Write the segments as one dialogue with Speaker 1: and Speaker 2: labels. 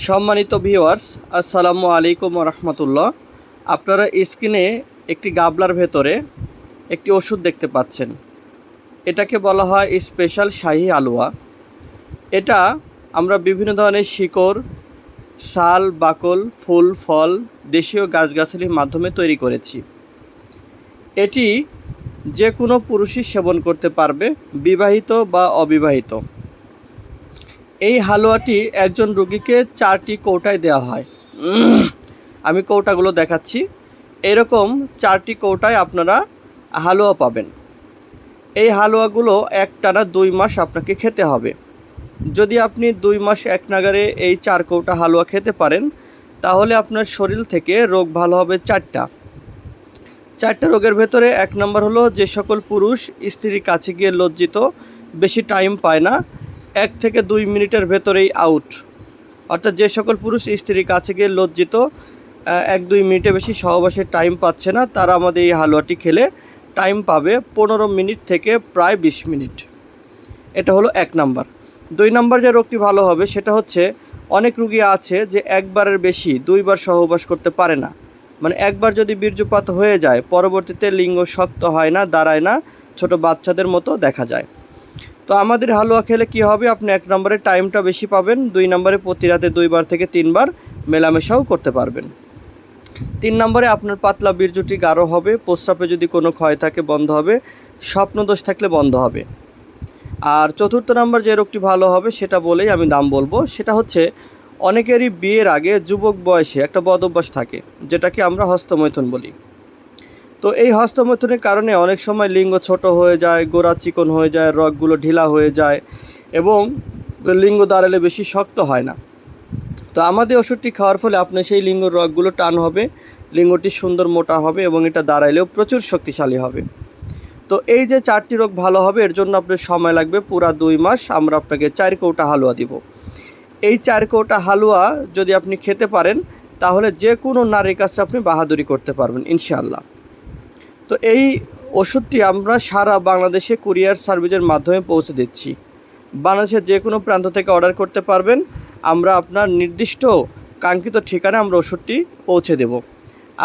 Speaker 1: সম্মানিত ভিউয়ার্স আসসালামু আলাইকুম রহমতুল্লাহ আপনারা স্ক্রিনে একটি গাবলার ভেতরে একটি ওষুধ দেখতে পাচ্ছেন। এটাকে বলা হয় স্পেশাল শাহী আলুয়া। এটা আমরা বিভিন্ন ধরনের শিকড়, শাল, বাকল, ফুল, ফল, দেশীয় গাছগাছালির মাধ্যমে তৈরি করেছি। এটি যে কোনো পুরুষই সেবন করতে পারবে, বিবাহিত বা অবিবাহিত। এই হালুয়াটি একজন রুগীকে চারটি কৌটায় দেওয়া হয়। আমি কৌটাগুলো দেখাচ্ছি। এরকম চারটি কৌটায় আপনারা হালুয়া পাবেন। এই হালুয়াগুলো এক টানা দুই মাস আপনাকে খেতে হবে। যদি আপনি দুই মাস এক নাগারে এই চার কৌটা হালুয়া খেতে পারেন, তাহলে আপনার শরীর থেকে রোগ ভালো হবে চারটা। চারটা রোগের ভেতরে এক নম্বর হলো যে সকল পুরুষ স্ত্রীর কাছে গিয়ে লজ্জিত, বেশি টাইম পায় না। এক থেকে দুই মিনিটের ভেতরেই আউট অর্থাৎ যে সকল পুরুষ স্ত্রীর কাছে গিয়ে লজ্জিত এক দুই মিনিটে বেশি সহবাসের টাইম পাচ্ছে না, তারা আমাদের এই হালুয়াটি খেলে টাইম পাবে পনেরো মিনিট থেকে প্রায় বিশ মিনিট। এটা হলো এক নাম্বার। দুই নাম্বার যে রোগটি ভালো হবে, সেটা হচ্ছে অনেক রুগী আছে যে একবারের বেশি দুইবার সহবাস করতে পারে না। মানে একবার যদি বীর্যপাত হয়ে যায়, পরবর্তীতে লিঙ্গ শক্ত হয় না, দাঁড়ায় না, ছোট বাচ্চাদের মতো দেখা যায়। তো আমাদের হালুয়া খেলে কি হবে? আপনি এক নম্বরে টাইমটা বেশি পাবেন। দুই নম্বরে প্রতি রাতে দুইবার থেকে তিনবার মেলামেশাও করতে পারবেন। তিন নম্বরে আপনার পাতলা বীর্যটি গাঢ় হবে। প্রস্রাবে যদি কোনো ক্ষয় থাকে, বন্ধ হবে। স্বপ্নদোষ থাকলে বন্ধ হবে। আর চতুর্থ নম্বর যে রোগটি ভালো হবে, সেটা বলেই আমি দাম বলব। সেটা হচ্ছে, অনেকেরই বিয়ের আগে যুবক বয়সে একটা বদ অভ্যাস থাকে, যেটাকে আমরা হস্তমৈথুন বলি। তো এই হস্তমৈথুনের কারণে অনেক সময় লিঙ্গ ছোট হয়ে যায়, গোড়া চিকন হয়ে যায়, রগগুলো ঢিলা হয়ে যায় এবং লিঙ্গ দাঁড়ালে বেশি শক্ত হয় না। তো আমাদের ওষুধটি খাওয়ার ফলে আপনার সেই লিঙ্গ রগগুলো টান হবে, লিঙ্গটি সুন্দর মোটা হবে এবং এটা দাঁড়াইলেও প্রচুর শক্তিশালী হবে। তো এই যে চারটি রোগ ভালো হবে, এর জন্য আপনার সময় লাগবে পুরা দুই মাস, আমরা আপনাকে চার কৌটা হালুয়া দিব। এই চার কৌটা হালুয়া যদি আপনি খেতে পারেন, তাহলে যে কোনো নারীর কাছে আপনি বাহাদুরি করতে পারবেন, ইনশাআল্লাহ। তো এই ওষুধটি আমরা সারা বাংলাদেশে কুরিয়ার সার্ভিসের মাধ্যমে পৌঁছে দিচ্ছি। বাংলাদেশের যে কোনো প্রান্ত থেকে অর্ডার করতে পারবেন। আমরা আপনার নির্দিষ্ট কাঙ্ক্ষিত ঠিকানা আমরা ওষুধটি পৌঁছে দেব।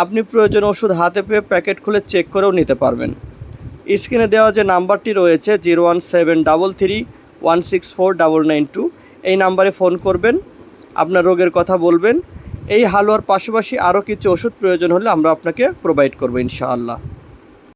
Speaker 1: আপনি প্রয়োজন ওষুধ হাতে পেয়ে প্যাকেট খুলে চেক করেও নিতে পারবেন। স্ক্রিনে দেওয়া যে নাম্বারটি রয়েছে zero one seven double three one six four double nine two, এই নাম্বারে ফোন করবেন, আপনার রোগের কথা বলবেন। এই হালুয়ার পাশাপাশি আরও কিছু ওষুধ প্রয়োজন হলে আমরা আপনাকে প্রোভাইড করব ইনশাআল্লাহ।